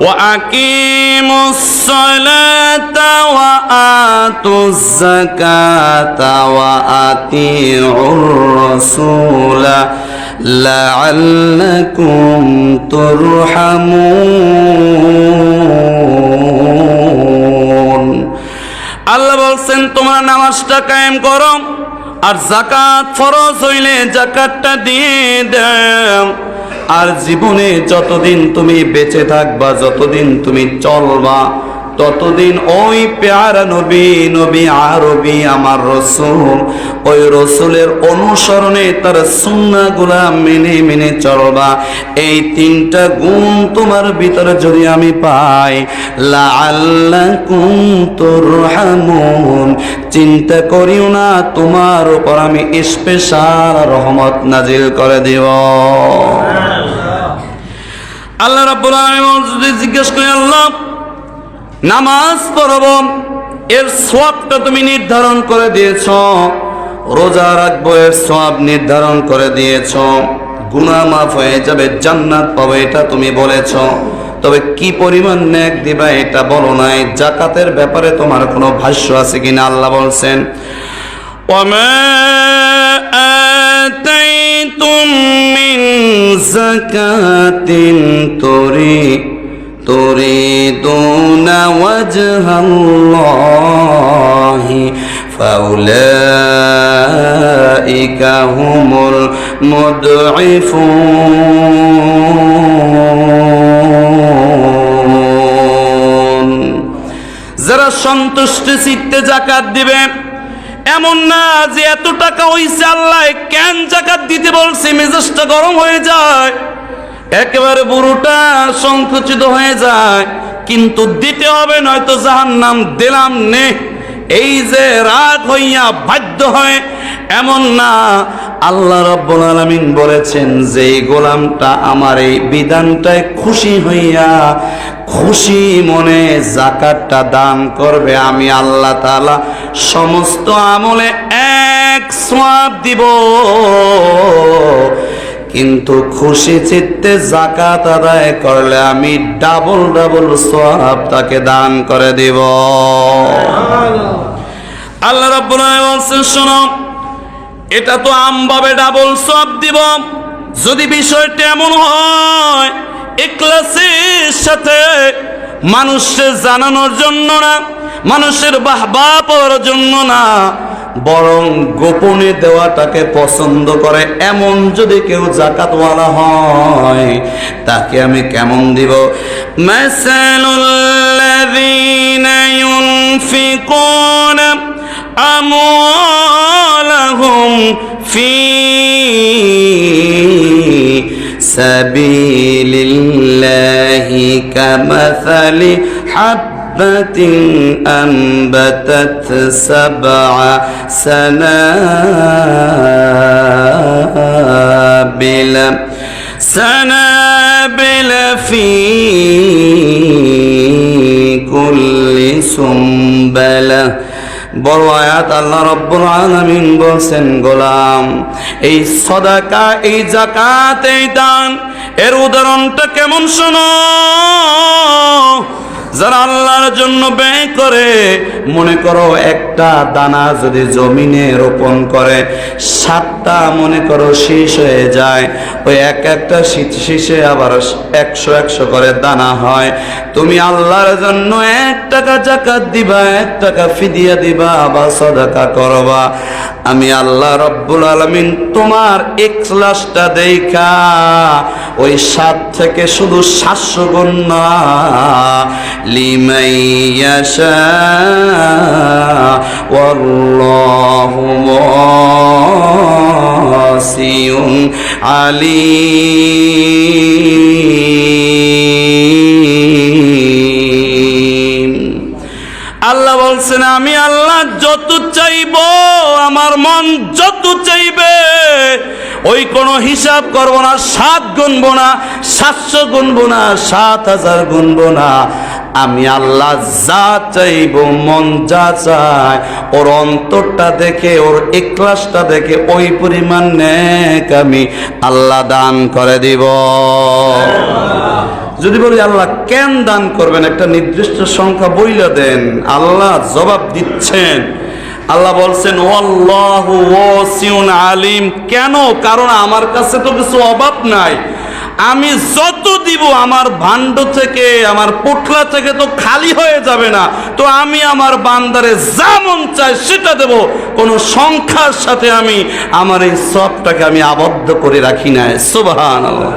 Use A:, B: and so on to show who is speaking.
A: وأقيموا الصلاة وآتوا الزكاة وأطيعوا الرسول لعلكم ترحمون আল্লাহ বলছেন তোমরা নামাজটা কায়েম করো আর জাকাত ফরজ হইলে জাকাতটা দিয়ে দাও আর জীবনে যতদিন তুমি বেঁচে থাকবা, যতদিন তুমি চলবা, ততদিন ওই পেয়ারা নবী নবী আরবি আমার রসুল, ওই রসুলের অনুসরণে তার সুন্নাগুলা মেনে মেনে চলবা। এই তিনটা গুণ তোমার ভিতরে যদি আমি পাই চিন্তা করিও না, তোমার উপর আমি স্পেশাল রহমত নাজিল করে দিব। আল্লাহ রাব্বুল আলামিন যদি জিজ্ঞেস করি আল্লাহ নামাজ পড়ব এর সোয়াবটা তুমি নির্ধারণ করে দিয়েছ রোজা রাখবো এর সোয়াব নির্ধারণ করে দিয়েছ গুনাহ মাফ হয়ে যাবে জান্নাত পাবে এটা তুমি বলেছ তবে কি পরিমাণ ন্যাক দিবা এটা বলো নাই জাকাতের ব্যাপারে তোমার কোনো ভাষ্য আছে কিনা আল্লাহ বলছেন وما آتيتم من زكاة تريد تريدون وجه الله فأولئك هم المضعفون যারা সন্তুষ্ট চিত্তে জাকাত দিবে এমন না যে এত টাকা হইছে আল্লাহ, কেন জাকাত দিতে বলছে? মেজাজটা গরম হয়ে যায়। একেবারে বুড়োটা সংকুচিত হয়ে যায়। কিন্তু দিতে হবে, নয়তো জাহান নাম দিলাম নে। এই যে রাগ হইয়া বাধ্য হয়, এমন না। আল্লাহ রব্বুল আলামিন বলেছেন যে গোলামটা আমার এই বিধানটায় খুশি হইয়া, খুশি মনে জাকাতটা দান করবে। আমি আল্লাহ তাআলা সমস্ত আমলে এক সোয়াব দিব। কিন্তু খুশি চিত্তে জাকাত আদায় করলে আমি ডাবল ডাবল সওয়াব তাকে দান করে দিব। আল্লাহ রাব্বুল আলামিন শোনো, এটা তো আমভাবে ডাবল সওয়াব দিব। যদি বিষয়টা এমন হয়, ইখলাসের সাথে মানুষের জানানোর জন্য না, মানুষের বাহবা পাওয়ার জন্য না বরং গোপনে দেওয়াটাকে পছন্দ করে। এমন যদি কেউ জাকাতওয়ালা হয়, তাকে আমি কেমন দিব? মাসালুল্লাযীনা ফি সাবিলিল্লাহি কামাসালি হাব حبة أنبتت سبع سنابل سنابل في كل سنبله বড় আয়াত আল্লাহ রব্বুল আলামিন বলছেন গোলাম এই সদাকা এই জাকাত এই দান এর উদাহরণটা কেমন শোনো যারা আল্লাহর জন্য ব্যয় করে, মনে করো একটা দানা যদি জমিনে রোপণ করে, সাতটা মনে করো শেষ হয়ে যায়, ওই এক একটা শেষে আবার একশো একশো করে দানা হয়। তুমি আল্লাহর জন্য এক টাকা জাকাত দিবা, এক টাকা ফিদিয়া দিবা বা সদাকা করবা। আমি আল্লাহ রব্বুল আলমিন তোমার এক্সলাসটা দেখা, ওই সাত থেকে শুধু সাতশো গুণ না লিমাই ইয়াশা, ওয়াল্লাহু ওয়াসিউন আলিম। আল্লাহ বলছেন, আমি আল্লাহ যত চাইব, আমার মন যত চাইবে, ওই কোনো হিসাব করব না, সাত গুনবো না, সাতশো গুনবো না, সাত হাজার গুনবো না। আমি আল্লাহ যা চাইব, মন যা চায়, ওর অন্তরটা দেখে, ওর একলাসটা দেখে, ওই পরিমাণ নেক আমি আল্লাহ দান করে দিব। যদি বলি আল্লাহ কেন দান করবেন, একটা নির্দিষ্ট সংখ্যা বইলে দেন, আল্লাহ জবাব দিচ্ছেন। আল্লাহ বলছেন আলিম। কেন? কারণ আমার কাছে তো কিছু অভাব নাই। আমি যত দিব, আমার ভাণ্ড থেকে, আমার পোটলা থেকে তো খালি হয়ে যাবে না। তো আমি আমার বান্দারে যা মন চায় সেটা দেব। কোনো সংখ্যার সাথে আমি আমার এই সবটাকে আমি আবদ্ধ করে রাখি না সুবহান আল্লাহ